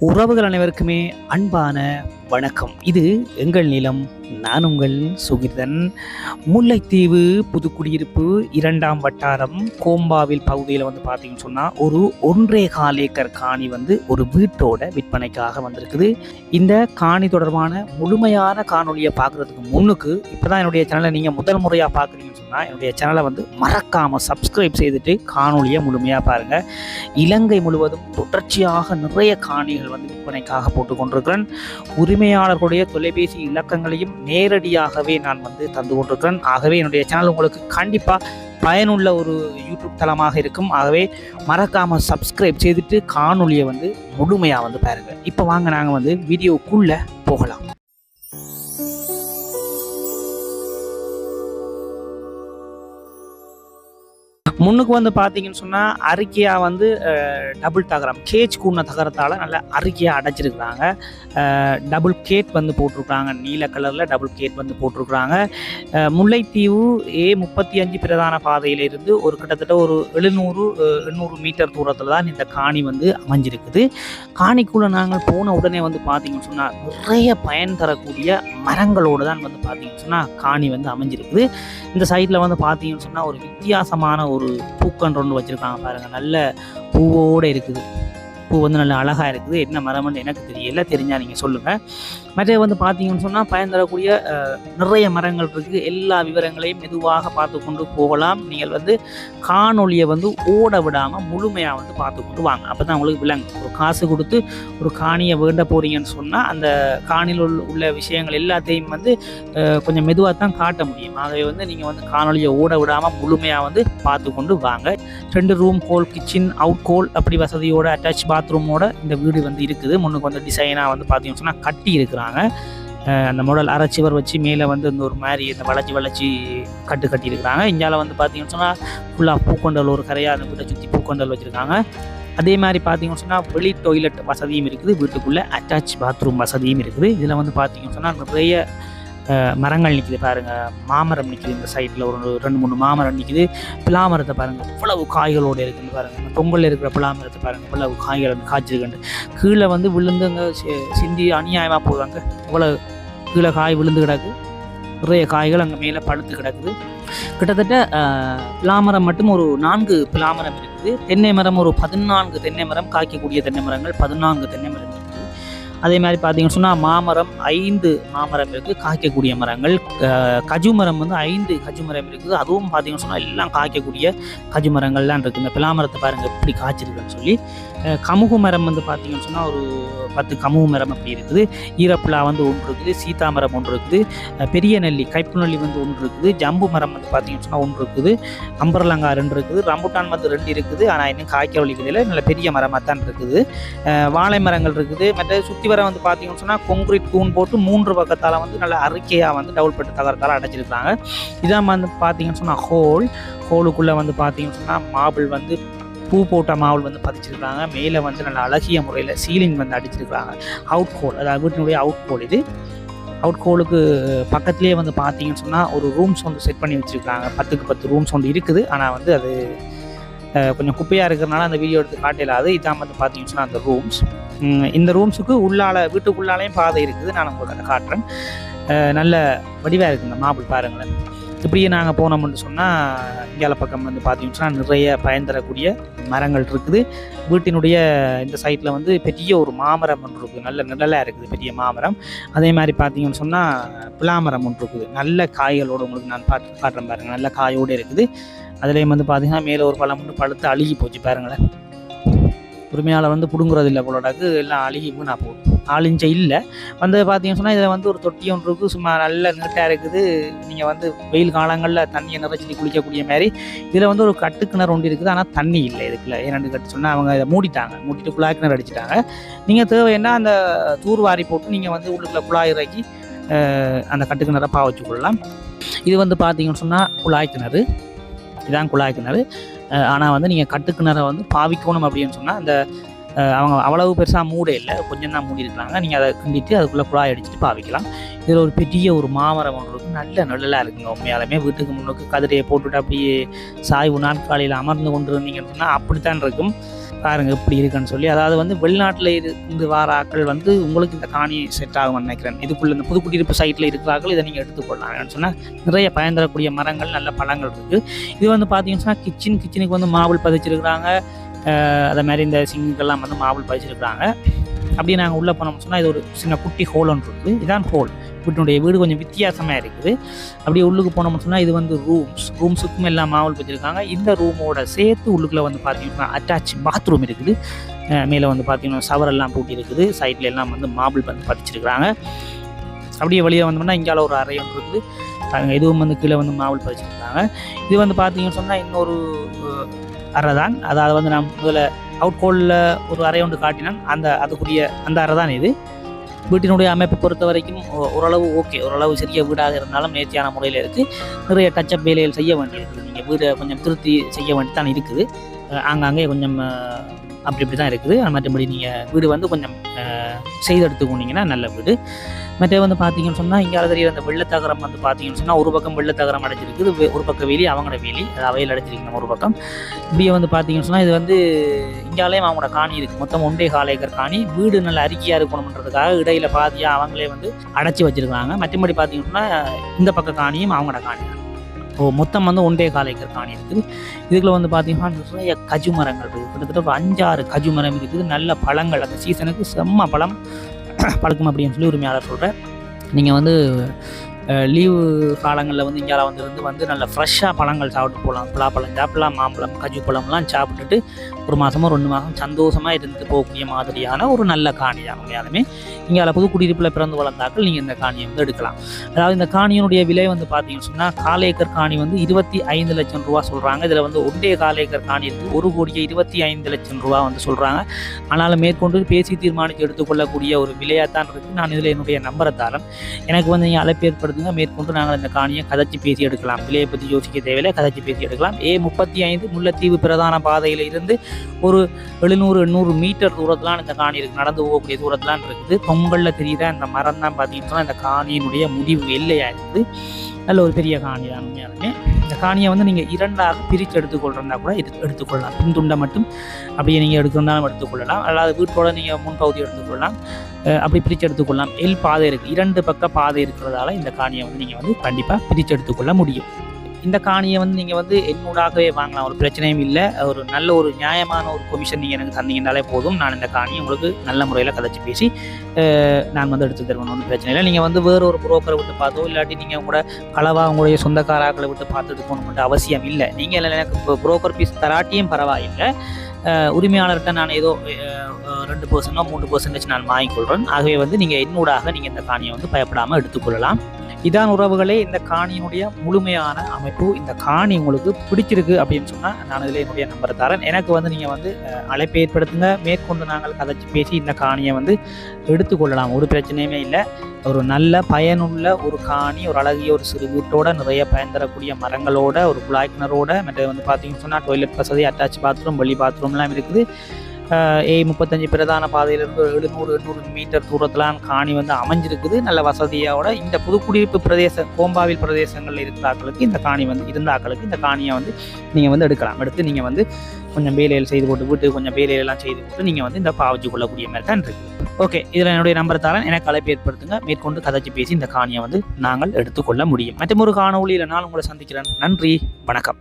உறவுகள் அனைவருக்குமே அன்பான வணக்கம். இது எங்கள் நிலம் நான் உங்கள் சுகிர்தன் முல்லைத்தீவு புதுக்குடியிருப்பு இரண்டாம் வட்டாரம் கோம்பாவில் பகுதியில் வந்து பார்த்தீங்கன்னு சொன்னால் ஒரு ஒன்றே கால் ஏக்கர் காணி வந்து ஒரு வீட்டோட விற்பனைக்காக வந்திருக்குது. இந்த காணி தொடர்பான முழுமையான காணொலியை பார்க்குறதுக்கு முன்னுக்கு இப்போ தான் என்னுடைய சேனலை நீங்கள் முதல் முறையாக பார்க்குறீங்கன்னு சொன்னால் என்னுடைய சேனலை வந்து மறக்காமல் சப்ஸ்கிரைப் செய்துட்டு காணொலியை முழுமையாக பாருங்கள் இலங்கை முழுவதும் தொடர்ச்சியாக நிறைய காணிகள் வந்து விற்பனைக்காக போட்டு கொண்டிருக்கிறேன் உரிமையாளர்களுடைய தொலைபேசி இலக்கங்களையும் நேரடியாகவே நான் வந்து தந்து கொண்டிருக்கிறேன். ஆகவே என்னுடைய சேனல் உங்களுக்கு கண்டிப்பாக பயனுள்ள ஒரு யூடியூப் தளமாக இருக்கும். ஆகவே மறக்காமல் சப்ஸ்கிரைப் செய்துட்டு காணொலியை வந்து முழுமையாக வந்து பாருங்கள் இப்போ வாங்க நாங்கள் வந்து வீடியோக்குள்ளே போகலாம். முன்னுக்கு வந்து பார்த்தீங்கன்னு சொன்னால் அறிக்கையாக வந்து டபுள் தகரம் கேஜ் கூடின தகரத்தால் நல்லா அறிக்கையாக அடைச்சிருக்கிறாங்க டபுள் கேட் வந்து போட்டிருக்கிறாங்க. நீல கலரில் டபுள் கேட் வந்து போட்டிருக்கிறாங்க. முல்லைத்தீவு ஏ முப்பத்தி அஞ்சு பிரதான பாதையிலிருந்து ஒரு கிட்டத்தட்ட ஒரு எழுநூறு எண்ணூறு மீட்டர் தூரத்தில் தான் இந்த காணி வந்து அமைஞ்சிருக்குது. காணிக்குள்ளே நாங்கள் போன உடனே வந்து பார்த்தீங்கன்னு சொன்னால் நிறைய பயன் தரக்கூடிய மரங்களோடு தான் வந்து பார்த்தீங்கன்னு சொன்னால் காணி வந்து அமைஞ்சிருக்குது. இந்த சைட்டில் வந்து பார்த்தீங்கன்னு சொன்னால் ஒரு வித்தியாசமான ஒரு பூக்கன்று ஒன்று வச்சுருக்காங்க பாருங்கள் நல்ல பூவோடு இருக்குது. பூ வந்து நல்ல அழகாக இருக்குது. என்ன மரம்னு எனக்கு தெரியல. தெரிஞ்சால் நீங்கள் சொல்லுங்கள் மற்ற வந்து பார்த்தீங்கன்னு சொன்னால் பயன் தரக்கூடிய நிறைய மரங்கள் இருக்குது எல்லா விவரங்களையும் மெதுவாக பார்த்து கொண்டு போகலாம். நீங்கள் வந்து காணொலியை வந்து ஓட விடாமல் முழுமையாக வந்து பார்த்து கொண்டு வாங்க. அப்போ தான் உங்களுக்கு விளங்கும். ஒரு காசு கொடுத்து ஒரு காணியை வேண்ட போகிறீங்கன்னு சொன்னால் அந்த காணியில் உள்ள விஷயங்கள் எல்லாத்தையும் வந்து கொஞ்சம் மெதுவாக தான் காட்ட முடியும். ஆகவே வந்து நீங்கள் வந்து காணொலியை ஓட விடாமல் முழுமையாக வந்து பார்த்து கொண்டு வாங்க. ரெண்டு ரூம் ஹோல் கிச்சன் அவுட் கோல் அப்படி வசதியோட அட்டாச் பாத்ரூமோட இந்த வீடு வந்து இருக்குது. முன்னுக்கு வந்து டிசைனாக வந்து பார்த்தீங்கன்னு சொன்னால் கட்டி இருக்கிறாங்க. அந்த முடல் அரைச்சிவர் வச்சு மேலே வந்து இந்த ஒரு மாதிரி இந்த வளைச்சி வளைச்சி கட்டு கட்டியிருக்கிறாங்க. இந்தியாவில் வந்து பார்த்தீங்கன்னு சொன்னால் ஃபுல்லாக பூக்கொண்டல் ஒரு கரையாக அந்த வீட்டை சுற்றி பூக்கொண்டல் வச்சுருக்காங்க. அதே மாதிரி பார்த்தீங்கன்னு சொன்னால் வெளி டொய்லெட் வசதியும் இருக்குது. வீட்டுக்குள்ளே அட்டாச் பாத்ரூம் வசதியும் இருக்குது. இதில் வந்து பார்த்தீங்கன்னு சொன்னால் நிறைய மரங்கள் நிற்கிது பாருங்கள் மாமரம் நிற்கிது இந்த சைடில் ஒரு ரெண்டு மூணு மாமரம் நிற்கிது பிளாமரத்தை பாருங்கள் இவ்வளவு காய்களோடு இருக்குன்னு பாருங்கள் பொங்கலில் இருக்கிற பிளாமரத்தை பாருங்கள் இவ்வளவு காய்கள் வந்து காய்ச்சிருக்குண்டு கீழே வந்து விழுந்துங்க சிந்தி அநியாயமாக போவாங்க இவ்வளோ கீழே காய் விழுந்து கிடக்கு. நிறைய காய்கள் அங்கே மேலே பழுத்து கிடக்குது. கிட்டத்தட்ட பிளாமரம் மட்டும் ஒரு நான்கு பிளாமரம் இருக்குது. தென்னை மரம் ஒரு பதினான்கு தென்னை மரம். காய்க்கக்கூடிய தென்னை மரங்கள் பதினான்கு தென்னை மரம் அதே மாதிரி பார்த்தீங்கன்னு சொன்னால் மாமரம் ஐந்து மாமரம் இருக்குது காய்க்கக்கூடிய மரங்கள் கஜு மரம் வந்து ஐந்து கஜு மரம் இருக்குது. அதுவும் பார்த்தீங்கன்னு சொன்னால் எல்லாம் காய்க்கக்கூடிய கஜு மரங்கள்லாம் இருக்குது. இந்த பிலாமரத்தை பாருங்கள் எப்படி காய்ச்சிருக்குன்னு சொல்லி. கமுகு மரம் வந்து பார்த்தீங்கன்னு சொன்னால் ஒரு பத்து கமுகு மரம் அப்படி இருக்குது. ஈரப்பிலா வந்து ஒன்று இருக்குது சீதா மரம் ஒன்று இருக்குது பெரிய நெல்லி கைப்பு நெல்லி வந்து ஒன்று இருக்குது ஜம்பு மரம் வந்து பார்த்தீங்கன்னு சொன்னால் ஒன்று இருக்குது அம்பர்லங்கா ரெண்டு இருக்குது ரம்புட்டான் வந்து ரெண்டு இருக்குது ஆனால் இன்னும் காய்க்க வலிக்கிறதுல நல்ல பெரிய மரமாக தான் இருக்குது. வாழை மரங்கள் இருக்குது மற்ற சுற்றி வர வந்து பார்த்தீங்கன்னு சொன்னால் கொங்கிரீட் தூண் போட்டு மூன்று பக்கத்தால் வந்து நல்ல அறிக்கையாக வந்து டபுள் பட்டு தகரத்தால் அடைச்சிருக்காங்க இதான் வந்து பார்த்தீங்கன்னு சொன்னால் ஹோல் ஹோலுக்குள்ளே வந்து பார்த்தீங்கன்னு சொன்னால் மாபிள் வந்து பூ போட்ட மாவுள் வந்து பதிச்சிருக்காங்க. மேலே வந்து நல்ல அழகிய முறையில் சீலிங் வந்து அடிச்சிருக்கிறாங்க அவுட் ஹோல் அதாவது வீட்டினுடைய அவுட் ஹோல் இது. அவுட் ஹோலுக்கு பக்கத்துலேயே வந்து பார்த்தீங்கன்னு சொன்னால் ஒரு ரூம்ஸ் வந்து செட் பண்ணி வச்சுருக்காங்க. பத்துக்கு பத்து ரூம்ஸ் ஒன்று இருக்குது. ஆனால் வந்து அது கொஞ்சம் குப்பையாக இருக்கிறனால அந்த வீடியோ எடுத்து காட்டலாது இதான் வந்து பார்த்தீங்கன்னு சொன்னால் அந்த ரூம்ஸ். இந்த ரூம்ஸுக்கு உள்ளால வீட்டுக்குள்ளாலையும் பாதை இருக்குது. நான் உங்களுக்கு அதை காட்டுறேன். நல்ல வடிவாக இருக்குது இந்த மாபிள் பாருங்களேன். இப்படியே நாங்கள் போனோம்னு சொன்னால் இந்தியாவில் பக்கம் வந்து பார்த்தீங்கன்னா நிறைய பயன் தரக்கூடிய மரங்கள் இருக்குது. வீட்டினுடைய இந்த சைட்டில் வந்து பெரிய ஒரு மாமரம் ஒன்று இருக்குது. நல்ல நிழலாக இருக்குது பெரிய மாமரம். அதே மாதிரி பார்த்தீங்கன்னு சொன்னால் பிளாமரம் ஒன்று இருக்குது. நல்ல காய்களோடு உங்களுக்கு நான் பாட்டு காட்டுறேன் பாருங்கள் நல்ல காயோடு இருக்குது. அதுலேயும் வந்து பார்த்தீங்கன்னா மேலே ஒரு பழம் ஒன்று பழுத்து அழுகி போச்சு பாருங்களேன். உரிமையாளர் வந்து பிடுங்குறது இல்லை போலடாக்கு. எல்லாம் அழுகி நான் போகும் ஆளிஞ்ச இல்லை. வந்து பார்த்தீங்கன்னு சொன்னால் இதில் வந்து ஒரு தொட்டி ஒன்று இருக்குது சும்மா நல்ல நீட்டாக இருக்குது. நீங்கள் வந்து வெயில் காலங்களில் தண்ணியை நிறைச்சி குளிக்கக்கூடிய மாதிரி. இதில் வந்து ஒரு கட்டுக்கிணறு ஒன்று இருக்குது. ஆனால் தண்ணி இல்லை இதுக்குள்ள. ஏன்னு கட்டு சொன்னால் அவங்க இதை மூடிட்டாங்க. மூடிட்டு குழாய் கிணறு அடிச்சிட்டாங்க. நீங்கள் தேவைன்னா அந்த தூர்வாரி போட்டு நீங்கள் வந்து உள்ளுக்குள்ள குழாய் இறக்கி அந்த கட்டு கிணறை பா வச்சுக்கொள்ளலாம் இது வந்து பார்த்தீங்கன்னு சொன்னால் குழாய் கிணறு. இதான் குழாய் கிணறு. ஆனால் வந்து நீங்கள் கட்டுக்கிணறை வந்து பாவிக்கணும் அப்படின்னு சொன்னால் அந்த அவங்க அவ்வளவு பெருசாக மூடே இல்லை. கொஞ்சம் தான் மூடி இருக்கிறாங்க. நீங்கள் அதை கிண்டிட்டு அதுக்குள்ளே குழாய் அடிச்சுட்டு பாவிக்கலாம். இதில் ஒரு பெரிய ஒரு மாமரம் ஒன்று இருக்குது நல்ல நல்லலாக இருக்குங்க உண்மையாலுமே. வீட்டுக்கு முன்னுக்கு கதிரையை போட்டுட்டு அப்படியே சாய்வு நாட்காலையில் அமர்ந்து கொண்டு இருந்தீங்கன்னு சொன்னால் அப்படித்தான் இருக்கும். பாருங்கள் இப்படி இருக்குன்னு சொல்லி. அதாவது வந்து வெளிநாட்டில் இருந்து வார ஆட்கள் வந்து உங்களுக்கு இந்த காணி செட் ஆகும்னு நினைக்கிறேன். இதுக்குள்ளே இந்த புதுக்குடியிருப்பு சைட்டில் இருக்கிறார்கள். இதை நீங்கள் எடுத்துக்கொள்ளலாம் சொன்னால் நிறைய பயன் தரக்கூடிய மரங்கள் நல்ல பழங்கள் இருக்குது இது வந்து பார்த்தீங்கன்னு சொன்னால் கிச்சன் கிச்சனுக்கு வந்து மாவுள் பதிச்சிருக்கிறாங்க. அதை மாதிரி இந்த சிங்குக்கெல்லாம் வந்து மாவுள் பதிச்சிருக்கிறாங்க. அப்படியே நாங்கள் உள்ளே போனோம் சொன்னால் இது ஒரு சின்ன குட்டி ஹோல் ஒன்று இருக்குது. இதான் ஹோல் வீட்டினுடைய வீடு கொஞ்சம் வித்தியாசமாக இருக்குது. அப்படியே உள்ளுக்கு போனோம்னு சொன்னால் இது வந்து ரூம்ஸ் ரூம்ஸுக்கும் எல்லாம் மாவல் வச்சுருக்காங்க இந்த ரூமோட சேர்த்து உள்ளுக்குள்ளே வந்து பார்த்தீங்கன்னா அட்டாச் பாத்ரூம் இருக்குது. மேலே வந்து பார்த்தீங்கன்னா சவரெல்லாம் எல்லாம் பூட்டி இருக்குது. சைடில் எல்லாம் வந்து மாபிள் வந்து பதிச்சிருக்கிறாங்க. அப்படியே வெளியே வந்தோம்னா இங்கால ஒரு அறை ஒன்று இருக்குது. அங்கே இதுவும் வந்து கீழே வந்து மாவுள் பதிச்சிருக்காங்க இது வந்து பார்த்தீங்கன்னு சொன்னால் இன்னொரு அறை தான் அதாவது வந்து நான் முதல்ல அவுட் கோலில் ஒரு அறை ஒன்று காட்டினான் அந்த அதுக்குரிய அந்த அறை தான் இது. வீட்டினுடைய அமைப்பை பொறுத்த வரைக்கும் ஓ- ஓரளவு ஓகே ஓரளவு சிறிய வீடாக இருந்தாலும் நேர்த்தியான முறையில் இருக்குது நிறைய டச்சப் வேலைகள் செய்ய வேண்டியிருக்குது. நீங்கள் வீடை கொஞ்சம் திருத்தி செய்ய வேண்டியதான் இருக்குது. ஆங்காங்கே கொஞ்சம் அப்படி இப்படி தான் இருக்குது. மற்றபடி நீங்கள் வீடு வந்து கொஞ்சம் செய்து எடுத்துக்கோனீங்கன்னா நல்ல வீடு. மற்ற வந்து பார்த்தீங்கன்னு சொன்னால் இங்கே தெரியுற அந்த வெள்ளத்தகரம் வந்து பார்த்தீங்கன்னு சொன்னால் ஒரு பக்கம் வெள்ளத்தகரம் அடைஞ்சிருக்குது ஒரு பக்கம் வேலி அவங்களோட வேலி அது அவையில் அடைஞ்சிருக்கு ஒரு பக்கம். இப்படியே வந்து பார்த்தீங்கன்னு சொன்னால் இது வந்து இங்காலேயும் அவங்களோட காணி இருக்குது மொத்தம் ஒன்றே கால் ஏக்கர் காணி. வீடு நல்ல அறிக்கையாக இருக்கணுன்றதுக்காக இடையில பாதியாக அவங்களே வந்து அடைச்சி வச்சிருக்காங்க மற்றபடி பார்த்தீங்கன்னா இந்த பக்கம் காணியும் அவங்களோட காணி இப்போது மொத்தம் வந்து ஒன்றே கால் ஏக்கர் காணி இருக்குது. இதுக்குள்ள வந்து பார்த்தீங்கன்னா நிறைய கஜு மரங்கள் இருக்குது. கிட்டத்தட்ட ஒரு அஞ்சாறு கஜு மரம் இருக்குது. நல்ல பழங்கள். அந்த சீசனுக்கு செம்ம பழம். பழக்கம் அப்படின்னு சொல்லி உரிமையாளர் சொல்கிறேன் நீங்கள் வந்து லீவு காலங்களில் வந்து இந்தியாவில் வந்து இருந்து வந்து நல்ல ஃப்ரெஷ்ஷாக பழங்கள் சாப்பிட்டு போகலாம் பலாப்பழம் சாப்பிடலாம். மாம்பழம் கஜு பழம்லாம் சாப்பிட்டுட்டு ஒரு மாதமோ ரெண்டு மாதம் சந்தோஷமாக இருந்து போகக்கூடிய மாதிரியான ஒரு நல்ல காணியாக உண்மையாலுமே இங்கே புது குடியிருப்பில் பிறந்து வளர்ந்தாக்கள் நீங்கள் இந்த காணியை வந்து எடுக்கலாம். அதாவது இந்த காணியினுடைய விலை வந்து பார்த்தீங்கன்னு சொன்னால் கால் ஏக்கர் காணி வந்து இருபத்தி ஐந்து லட்சம் ரூபா சொல்கிறாங்க இதில் வந்து ஒன்றே கால் ஏக்கர் காணி இருக்குது ஒரு கோடியே இருபத்தி ஐந்து லட்சம் ரூபா வந்து சொல்கிறாங்க ஆனாலும் மேற்கொண்டு பேசி தீர்மானித்து எடுத்துக்கொள்ளக்கூடிய ஒரு விலையாக தான் இருக்குது நான் இதில் என்னுடைய நம்பரை தரேன் எனக்கு வந்து நீங்கள் அழைப்பு இருக்குங்க மேற்கொண்டு நாங்கள் இந்த காணியை கதைச்சி பேசி எடுக்கலாம். விலையை பற்றி யோசிக்க தேவையில்லை கதைச்சி பேசி எடுக்கலாம். ஏ முப்பத்தி ஐந்து முல்லைத்தீவு பிரதான பாதையில் இருந்து ஒரு எழுநூறு எண்ணூறு மீட்டர் தூரத்துலாம் இந்த காணி இருக்குது நடந்து போகக்கூடிய தூரத்துலாம் இருக்குது. பொங்கலில் தெரியுற அந்த மரம் தான் பார்த்தீங்கன்னா இந்த காணியினுடைய முடிவு எல்லையாக இருக்குது. நல்ல ஒரு பெரிய காணி தான் உண்மையாலுமே. இந்த காணியை வந்து நீங்கள் இரண்டாக பிரித்து எடுத்துக்கொள்றதா கூட இது எடுத்துக்கொள்ளலாம். பின்துண்டை மட்டும் அப்படியே நீங்கள் எடுக்கணும்னாலும் எடுத்துக்கொள்ளலாம். அல்லாது வீட்டோட நீங்கள் முன்பகுதி எடுத்துக்கொள்ளலாம். அப்படி பிரித்து எடுத்துக்கொள்ளலாம். எல் பாதை இருக்குது இரண்டு பக்க பாதை இருக்கிறதால இந்த காணியை வந்து நீங்கள் வந்து கண்டிப்பாக பிரித்து எடுத்துக்கொள்ள முடியும். இந்த காணியை வந்து நீங்கள் வந்து என்னூடாகவே வாங்கலாம். ஒரு பிரச்சனையும் இல்லை. ஒரு நல்ல ஒரு நியாயமான ஒரு கொமிஷன் நீங்கள் எனக்கு தந்தீங்கனாலே போதும். நான் இந்த காணியை உங்களுக்கு நல்ல முறையில் கதைச்சி பேசி நான் வந்து எடுத்து தருவேன். ஒன்றும் பிரச்சனை இல்லை. நீங்கள் வந்து வேறு ஒரு புரோக்கரை விட்டு பார்த்தோ இல்லாட்டி நீங்கள் உங்களோட களவா உங்களுடைய சொந்தக்காராக்களை விட்டு பார்த்துட்டு எடுக்கணும்னு அவசியம் இல்லை. நீங்கள் எனக்கு புரோக்கர் பீஸ் தராட்டியும் பரவாயில்லை. உரிமையாளர்கிட்ட நான் ஏதோ ரெண்டு பர்சன்டோ மூணு பர்சன்டேஜ் நான் வாங்கிக்கொள்கிறேன் ஆகவே வந்து நீங்கள் என்னூடாக நீங்கள் இந்த காணியை வந்து பயப்படாமல் எடுத்துக்கொள்ளலாம் இதான் உறவுகளே இந்த காணியினுடைய முழுமையான அமைப்பு. இந்த காணி உங்களுக்கு பிடிச்சிருக்கு அப்படின்னு சொன்னால் நான் இதில் என்னுடைய நம்பரை தரேன். எனக்கு வந்து நீங்கள் வந்து அழைப்பை ஏற்படுத்துங்க. மேற்கொண்டு நாங்கள் கதைச்சி பேசி இந்த காணியை வந்து எடுத்துக்கொள்ளலாம். ஒரு பிரச்சனையுமே இல்லை. ஒரு நல்ல பயனுள்ள ஒரு காணி ஒரு அழகிய ஒரு சிறு வீட்டோட நிறைய பயன் தரக்கூடிய மரங்களோட ஒரு குழாய் கிணறோட மற்ற வந்து பார்த்தீங்கன்னு சொன்னால் டாய்லெட் வசதி அட்டாச் பாத்ரூம் வெளி பாத்ரூம்லாம் இருக்குது. ஏ முப்பத்தஞ்சு பிரதான பாதையிலிருந்து ஒரு எழுநூறு எண்ணூறு மீட்டர் தூரத்திலாம் காணி வந்து அமைஞ்சிருக்குது. நல்ல வசதியோட இந்த புதுக்குடியிருப்பு பிரதேச கோம்பாவில் பிரதேசங்களில் இருக்கிறாக்களுக்கு இந்த காணி வந்து இருந்தாக்களுக்கு இந்த காணியை வந்து நீங்கள் வந்து எடுக்கலாம். எடுத்து நீங்கள் வந்து கொஞ்சம் வேலையில் செய்து போட்டு வீட்டுக்கு கொஞ்சம் வேலையெல்லாம் செய்து போட்டு நீங்கள் வந்து இந்த பாவச்சு கொள்ளக்கூடிய மாதிரி தான் இருக்குது ஓகே இதில் என்னுடைய நம்பர் தரேன். எனக்கு அழைப்பு ஏற்படுத்துங்க. மேற்கொண்டு கதைச்சி பேசி இந்த காணியை வந்து நாங்கள் எடுத்துக்கொள்ள முடியும். மற்றும் ஒரு காணொலியில் நான் உங்களை சந்திக்கிறேன். நன்றி. வணக்கம்.